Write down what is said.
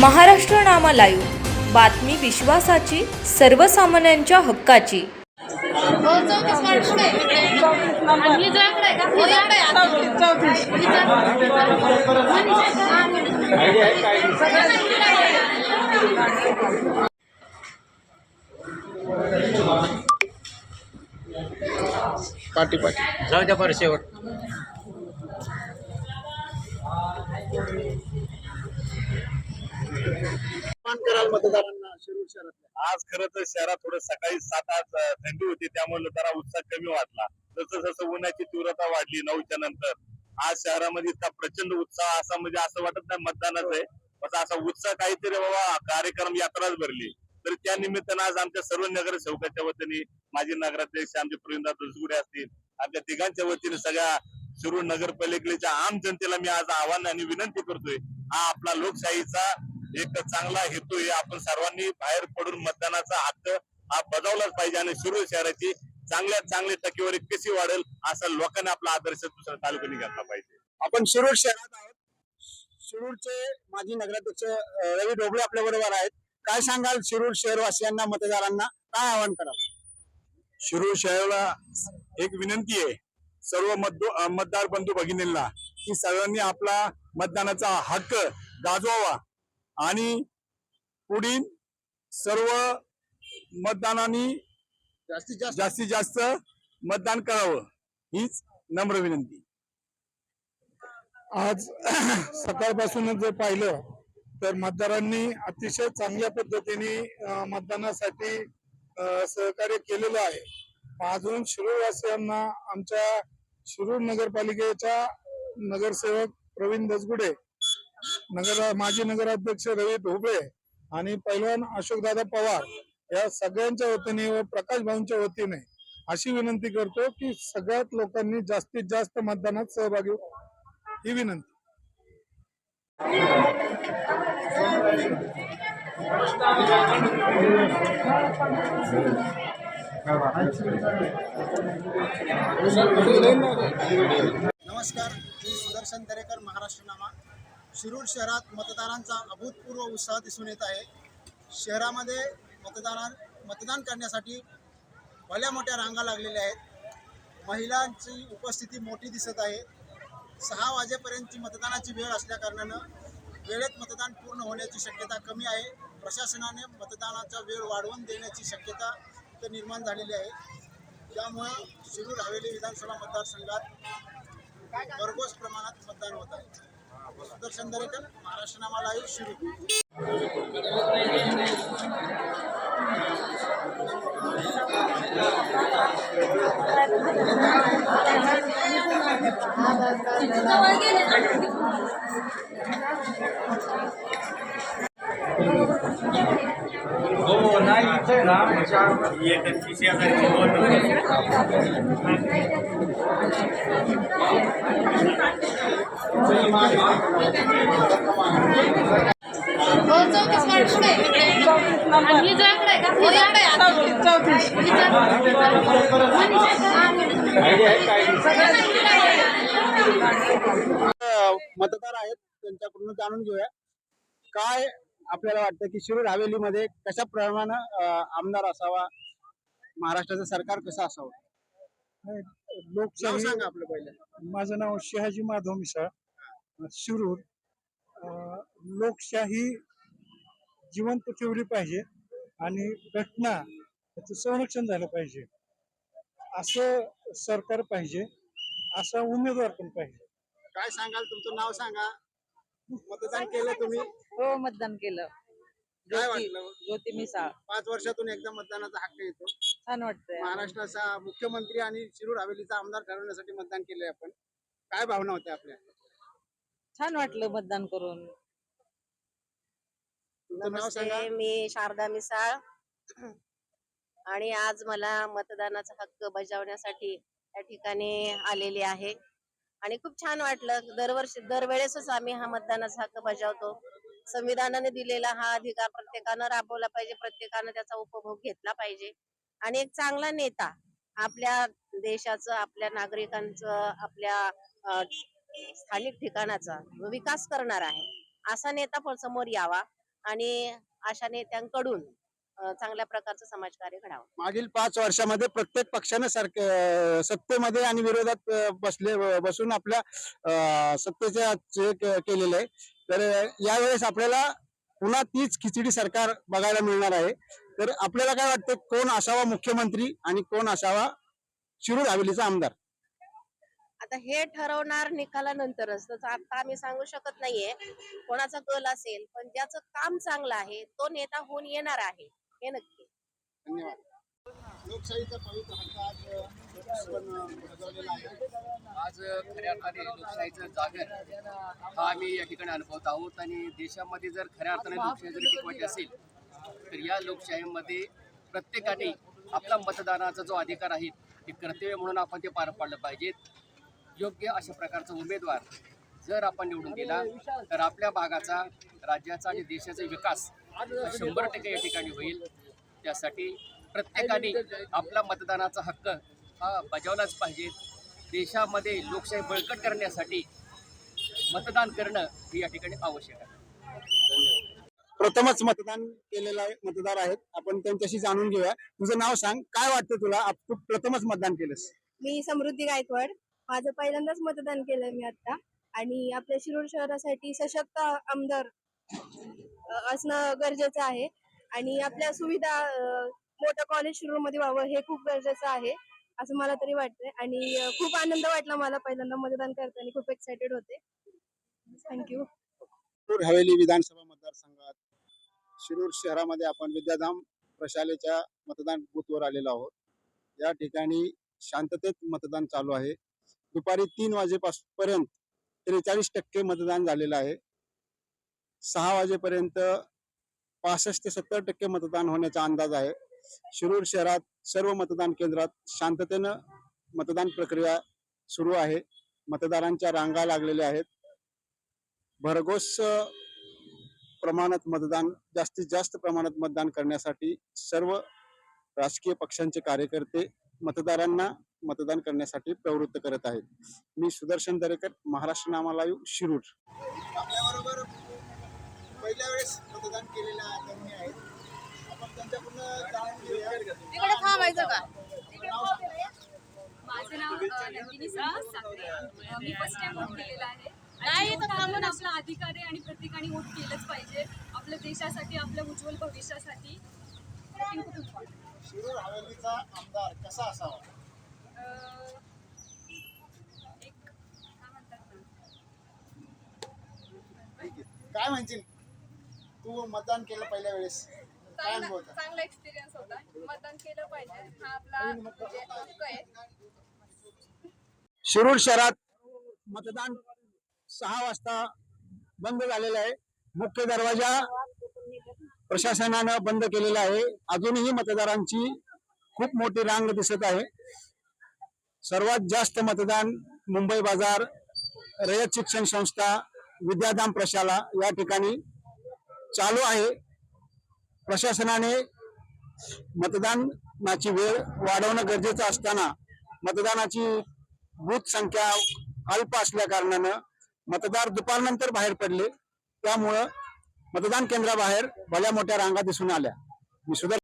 Maharashtra Nama live बातमी विश्वासाची सर्वसामान्यांच्या हक्काची. पाठी पाठी जाऊ द्या बरं शेवट. कराल मतदारांना शिरूर शहरातल्या आज खरं तर शहरात थोडं सकाळी सात आठ थंडी होती त्यामुळे जरा उत्साह कमी वाटला. जसं जसं उन्हाची तीव्रता वाढली नऊच्या नंतर आज शहरामध्ये इतका प्रचंड उत्साह असा म्हणजे असं वाटत नाही मतदानाचं आहे. पण असा उत्साह काहीतरी बाबा कार्यक्रम यात्राच भरली. तर त्या निमित्तानं आज आमच्या सर्व नगरसेवकाच्या वतीने माजी नगराध्यक्ष आमचे प्रवीणदा दुसगुडे असतील आमच्या तिघांच्या वतीने सगळ्या शिरूर नगरपालिकेच्या आम जनतेला मी आज आव्हान आणि विनंती करतोय हा आपला लोकशाहीचा एक चांगला हेतू आहे. आपण सर्वांनी बाहेर पडून मतदानाचा हक्क हा बजावलाच पाहिजे आणि शिरूर शहराची चांगल्यात चांगली टक्केवारी कशी वाढेल असा लोकांनी आपला आदर्श दुसऱ्या तालुक्याने घेतला पाहिजे. आपण शिरूर शहरात आहोत. शिरूरचे माजी नगराध्यक्ष रवी ढोबळे आपल्या बरोबर आहेत. काय सांगाल शिरूर शहरवासियांना मतदारांना? काय आवाहन कराल? शिरूर शहराला एक विनंती आहे. सर्व मतदार बंधू भगिनींना की सर्वांनी आपला मतदानाचा हक्क गाजवावा. आणि पुढील सर्व मतदानाने जास्तीत जास्त. जास्तीत जास्त मतदान करावं हीच नम्र विनंती. आज सकाळपासूनच जर पाहिलं तर मतदारांनी अतिशय चांगल्या पद्धतीने मतदानासाठी सहकार्य केलेलं आहे. अजून शिरूरवासियांना आमच्या शिरूर नगरपालिकेच्या नगरसेवक प्रवीण दसगुडे नगर माजी नगराध्यक्ष रवी ढोबळे आणि पैलवान अशोकदादा पवार या सगळ्यांच्या वतीने व प्रकाश भाऊंच्या वतीने अशी विनंती करतो की सगळ्यात लोकांनी जास्तीत जास्त मतदानात सहभागी ही विनंती. नमस्कार मी सुदर्शन दरेकर महाराष्ट्र नामा. शिरूर शहरात मतदारांचा अभूतपूर्व उत्साह दिसून येत आहे. शहरामध्ये मतदारां मतदान करण्यासाठी भल्या मोठ्या रांगा लागलेल्या आहेत. महिलांची उपस्थिती मोठी दिसत आहे. सहा वाजेपर्यंतची मतदानाची वेळ असल्याकारणानं वेळेत मतदान पूर्ण होण्याची शक्यता कमी आहे. प्रशासनाने मतदानाचा वेळ वाढवून देण्याची शक्यता तर निर्माण झालेली आहे. त्यामुळं शिरूर हवेली विधानसभा मतदारसंघात भरघोस प्रमाणात मतदान होत आहे. आदर्श अंधारेकर महाराष्ट्र नामाला लाईव्ह शिरूर हो नाही इथे ना हो मतदार आहेत त्यांच्याकडून जाणून घेऊया. काय आपल्याला वाटतं की शिरूर हवेलीमध्ये कशा प्रमाणे आमदार असावा महाराष्ट्राचं सरकार कसं असावं? नाव लोकशाही सांगा आपलं पहिलं. माझं नाव शहाजी माधव मिसाळ. शिरूर. अं, लोकशाही जिवंत ठेवली पाहिजे आणि घटना त्याचं संरक्षण झालं पाहिजे. असं सरकार पाहिजे असा उमेदवार पण पाहिजे. काय सांगाल? तुमचं नाव सांगा. मतदान केलं तुम्ही? हो मतदान केलं. काय ज्योती वाटलं? ज्योती मिसाळ. पाच वर्षातून एकदा मतदानाचा हक्क येतो. छान वाटतंय. महाराष्ट्राचा मुख्यमंत्री आणि शिरूर हवेलीचा आमदार ठरवण्यासाठी मतदान केलंय आपण. काय भावना होत्या आपल्या? छान वाटलं मतदान करून. तुमचं नाव सांगा. नमस्ते मी शारदा मिसाळ. आणि आज मला मतदानाचा हक्क बजावण्यासाठी या ठिकाणी आलेली आहे. आणि खूप छान वाटलं. दरवर्षी दरवेळेसच आम्ही हा मतदानाचा हक्क बजावतो. संविधानाने दिलेला हा अधिकार प्रत्येकानं राबवला पाहिजे. प्रत्येकानं त्याचा उपभोग घेतला पाहिजे. आणि एक चांगला नेता आपल्या देशाचं आपल्या नागरिकांचं आपल्या स्थानिक ठिकाणाचा विकास करणार आहे. असा नेता पण समोर यावा आणि अशा नेत्यांकडून चांगल्या प्रकारचं समाजकार्य घडावं. मागील पाच वर्षामध्ये प्रत्येक पक्षाने सारखे सत्तेमध्ये आणि विरोधात बसले बसून आपल्या सत्तेचे केलेले आहे. तर यावेळेस आपल्याला पुन्हा तीच खिचडी सरकार बघायला मिळणार आहे. तर आपल्याला काय वाटतं कोण असावा मुख्यमंत्री आणि कोण असावा शिरूर हवेलीचा आमदार? आता हे ठरवणार निकालानंतरच. तर आता आम्ही सांगू शकत नाहीये कोणाचा कल असेल पण ज्याचं काम चांगलं आहे तो नेता होऊन येणार आहे हे नक्की. धन्यवाद लोकशाहीचा पवित्र हक्क आज अं, आपण, अं, बजावलेला आहे. आज खऱ्या अर्थाने लोकशाहीचं जागर हा आम्ही या ठिकाणी अनुभवत आहोत आणि देशामध्ये जर खऱ्या अर्थाने लोकशाही जर टिकवायची असेल तर या लोकशाहीमध्ये प्रत्येकाने आपला मतदानाचा जो अधिकार आहे ते कर्तव्य म्हणून आपण ते पार पाडलं पाहिजेत. योग्य अशा प्रकारचा उमेदवार जर आपण निवडून दिला तर आपल्या भागाचा राज्याचा आणि देशाचा विकास शंभर टक्के या ठिकाणी होईल. त्यासाठी प्रत्येकाने आपला मतदानाचा हक्क हा बजावलाच पाहिजे. देशामध्ये लोकशाही बळकट करण्यासाठी मतदान करणं हे या ठिकाणी आवश्यक आहे. प्रथमच मतदान केलेलं मतदार आहेत. आपण त्यांच्याशी जाणून घेऊया. तुझं नाव सांग. काय वाटतं तुला? आप- तू प्रथमच मतदान केलंस. मी समृद्धी गायकवाड. माझं पहिल्यांदाच मतदान केलंय मी आता. आणि आपल्या शिरूर शहरासाठी सशक्त आमदार अ, असणं गरजेचं आहे. आणि आपल्या सुविधा अ, मोठं कॉलेज शिरूरमध्ये व्हावं हे खूप गरजेचं आहे असं मला तरी वाटतंय. आणि अ, खूप आनंद वाटला मला पहिल्यांदा मतदान करताना. खूप एक्साइटेड होते. थँक्यू हवेली विधानसभा मतदारसंघात शिरूर शहरामध्ये आपण विद्याधाम प्रशालेच्या मतदान बूथवर आलेलो आहोत. या ठिकाणी शांततेत मतदान चालू आहे. दुपारी तीन वाजेपासून त्रेचाळीस टक्के मतदान झालेलं आहे. सहा वाजेपर्यंत पासष्ट ते सत्तर टक्के मतदान होण्याचा अंदाज आहे. शिरूर शहरात सर्व मतदान केंद्रात शांततेनं मतदान प्रक्रिया सुरू आहे. मतदारांच्या रांगा लागलेल्या आहेत. भरघोस प्रमाणात मतदान जास्तीत जास्त प्रमाणात मतदान करण्यासाठी सर्व राजकीय पक्षांचे कार्यकर्ते मतदारांना मतदान करण्यासाठी प्रवृत्त करत आहेत. मी सुदर्शन दरेकर महाराष्ट्र नामा लाईव्ह शिरूर. आपल्याबरोबर पहिल्या वेळेस मतदान केलेल्या तरुणी आहेत. आपण त्यांच्याकडून जाणून घेऊया. तिकडे थांबायचं का? माझं नाव नंदिनी मी फर्स्ट टाइम वोट केलेला आहे. हा तर आपला अधिकार आहे आणि प्रत्येकाने वोट केलंच पाहिजे. आपल्या देशासाठी आपल्या उज्ज्वल भविष्यासाठी. Voting खूप important. शिरूर हवेलीचा आमदार कसा असावा? अ, एक काय म्हणतात ना? काय म्हणशील? तू मतदान केलं पहिल्या वेळेस. काय अनुभव होता? चांगला एक्सपिरियन्स होता. मतदान केलं पाहिजे. हा आपला म्हणजे हक्क आहे. शिरूर शहरात मतदान सहा वाजता बंद झालेलं आहे. मुख्य दरवाजा प्रशासनानं बंद केलेला आहे. अजूनही मतदारांची खूप मोठी रांग दिसत आहे. सर्वात जास्त मतदान मुंबई बाजार रयत शिक्षण संस्था विद्याधाम प्रशाला या ठिकाणी चालू आहे. प्रशासनाने मतदानाची वेळ वाढवणं गरजेचं असताना मतदानाची बूथ संख्या अल्प असल्या कारणानं मतदार दुपारनंतर बाहेर पडले. त्यामुळं मतदान केंद्राबाहेर भल्या मोठ्या रांगा दिसून आल्या. मी सुद्धा